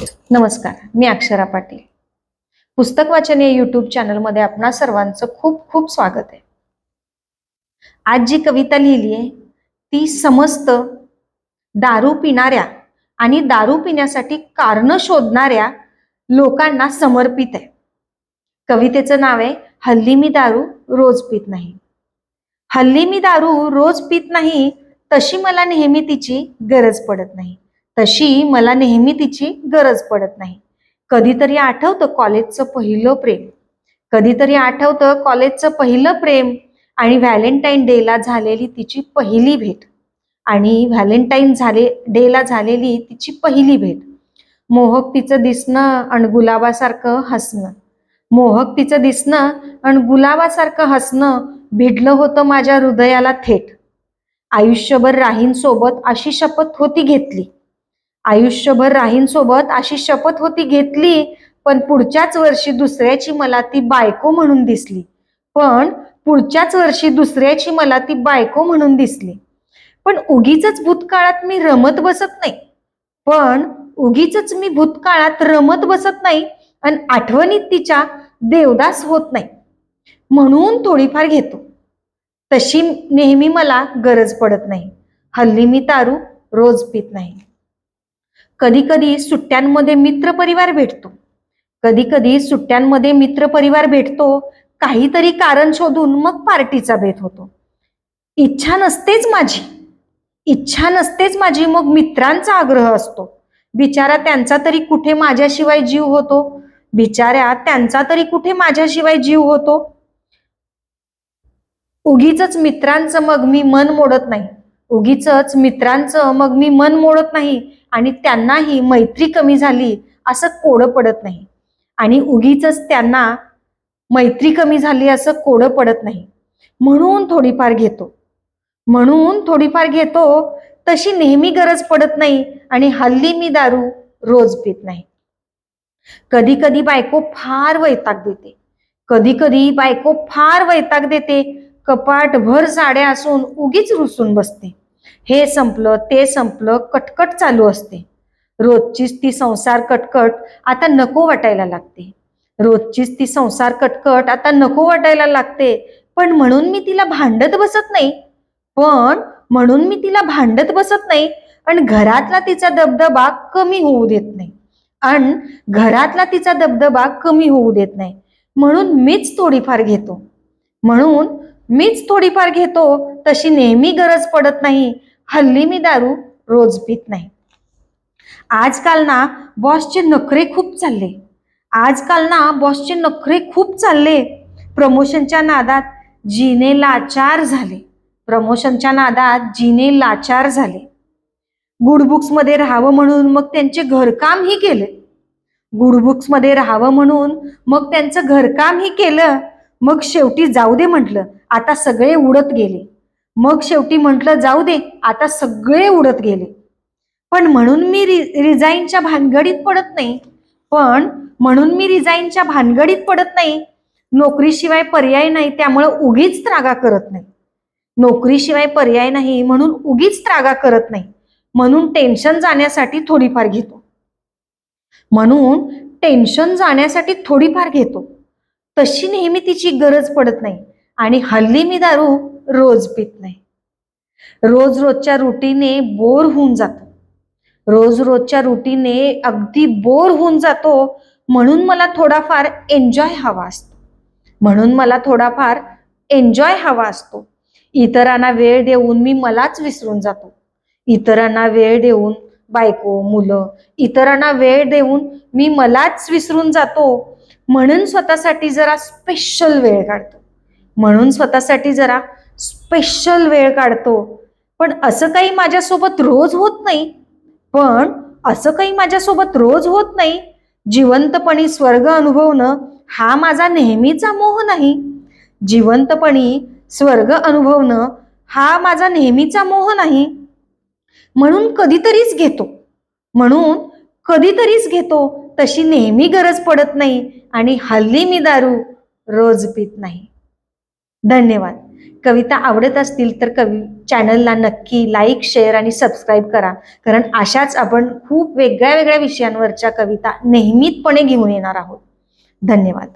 नमस्कार मी अक्षरा पाटील. पुस्तक वाचन या युट्यूब चॅनलमध्ये आपणा सर्वांचं खूप खूप स्वागत आहे. आज जी कविता लिहिली आहे ती समस्त दारू पिणाऱ्या आणि दारू पिण्यासाठी कारण शोधणाऱ्या लोकांना समर्पित आहे. कवितेचं नाव आहे हल्ली मी दारू रोज पित नाही. हल्ली मी दारू रोज पित नाही तशी मला नेहमी तिची गरज पडत नाही. तशी मला नेहमी तिची गरज पडत नाही. कधीतरी आठवतं कॉलेजचं पहिलं प्रेम. कधीतरी आठवतं कॉलेजचं पहिलं प्रेम आणि व्हॅलेंटाईन डेला झालेली तिची पहिली भेट. आणि व्हॅलेंटाईन झाले डेला झालेली तिची पहिली भेट. मोहक तिचं दिसणं आणि गुलाबासारखं हसणं. मोहक तिचं दिसणं आणि गुलाबासारखं हसणं भिडलं होतं माझ्या हृदयाला थेट. आयुष्यभर राहीन सोबत अशी शपथ होती घेतली. आयुष्यभर राहीन सोबत अशी शपथ होती घेतली पण पुढच्याच वर्षी दुसऱ्याची मला ती बायको म्हणून दिसली. पण पुढच्याच वर्षी दुसऱ्याची मला ती बायको म्हणून दिसली. पण उगीच भूतकाळात मी रमत बसत नाही. पण उगीच मी भूतकाळात रमत बसत नाही आणि आठवणीत तिच्या देवदास होत नाही. म्हणून थोडीफार घेतो. तशी नेहमी मला गरज पडत नाही. हल्ली मी तारू रोज पित नाही. कधी कधी सुट्ट्यांमध्ये मित्रपरिवार भेटतो. कधी कधी सुट्ट्यांमध्ये मित्रपरिवार भेटतो काहीतरी कारण शोधून मग पार्टीचा बेत होतो. इच्छा नसतेच माझी. इच्छा नसतेच माझी मग मित्रांचा आग्रह असतो. बिचारा त्यांचा तरी कुठे माझ्याशिवाय जीव होतो? बिचाऱ्या त्यांचा तरी कुठे माझ्याशिवाय जीव होतो? उगीच मित्रांचं मग मी मन मोडत नाही. उगीच मित्रांचं मग मी मन मोडत नाही. आणि त्यांनाही मैत्री कमी झाली असं कोडं पडत नाही. आणि उगीच त्यांना मैत्री कमी झाली असं कोडं पडत नाही. म्हणून थोडीफार घेतो. म्हणून थोडीफार घेतो तशी नेहमी गरज पडत नाही आणि हल्ली मी दारू रोज पित नाही. कधी कधी बायको फार वैताग देते. कधी कधी बायको फार वैताग देते कपाट भर साड्या असून उगीच रुसून बसते. हे संपलं ते संपलं कटकट चालू असते. रोजचीच ती संसार कटकट आता नको वाटायला लागते. रोजचीच ती संसार कटकट आता नको वाटायला लागते. पण म्हणून मी तिला भांडत बसत नाही. पण म्हणून मी तिला भांडत बसत नाही आणि घरातला तिचा दबदबा कमी होऊ देत नाही. आणि घरातला तिचा दबदबा कमी होऊ देत नाही. म्हणून मीच थोडीफार घेतो. म्हणून मीच थोडीफार घेतो तशी नेहमी गरज पडत नाही. हल्ली मी दारू रोज पित नाही. आजकाल ना बॉसचे नखरे खूप चालले. आजकाल ना बॉसचे नखरे खूप चालले. प्रमोशनच्या नादात जीने लाचार झाले. प्रमोशनच्या नादात जीने लाचार झाले. गुड राहावं म्हणून मग त्यांचे घरकामही केले. गुड राहावं म्हणून मग त्यांचं घरकामही केलं. मग शेवटी जाऊ दे म्हटलं आता सगळे उडत गेले. मग शेवटी म्हटलं जाऊ दे आता सगळे उडत गेले. पण म्हणून मी रि रिझाईनच्या भानगडीत पडत नाही. पण म्हणून मी रिझाईनच्या भानगडीत पडत नाही. नोकरीशिवाय पर्याय नाही त्यामुळं उगीच त्रागा करत नाही. नोकरीशिवाय पर्याय नाही म्हणून उगीच त्रागा करत नाही. म्हणून टेन्शन जाण्यासाठी थोडीफार घेतो. म्हणून टेन्शन जाण्यासाठी थोडीफार घेतो. तशी नेहमी तिची गरज पडत नाही आणि हल्ली मी दारू रोज पित नाही. रोज रोजच्या रुटीने बोर होऊन जातो. रोज रोजच्या रुटीने अगदी बोर होऊन जातो म्हणून मला थोडाफार एन्जॉय हवा असतो. म्हणून मला थोडाफार एन्जॉय हवा असतो. इतरांना वेळ देऊन मी मलाच विसरून जातो. इतरांना वेळ देऊन बायको मुलं इतरांना वेळ देऊन मी मलाच विसरून जातो. म्हणून स्वतःसाठी जरा स्पेशल वेळ काढतो. म्हणून स्वतःसाठी जरा स्पेशल वेळ काढतो. पण असं काही माझ्यासोबत रोज होत नाही. पण असं काही माझ्यासोबत रोज होत नाही. जिवंतपणी स्वर्ग अनुभवणं हा माझा नेहमीचा मोह नाही. जिवंतपणी स्वर्ग अनुभवणं हा माझा नेहमीचा मोह नाही. म्हणून कधीतरीच घेतो. म्हणून कधीतरीच घेतो. तशी नेहमी गरज पडत नाही. आणि हल्ली मी दारू रोज पित नाही. धन्यवाद. कविता आवडत असतील तर कवी चॅनलला नक्की लाईक शेअर आणि सबस्क्राईब करा. कारण अशाच आपण खूप वेगळ्या वेगळ्या विषयांवरच्या कविता नेहमीतपणे घेऊन येणार आहोत. धन्यवाद.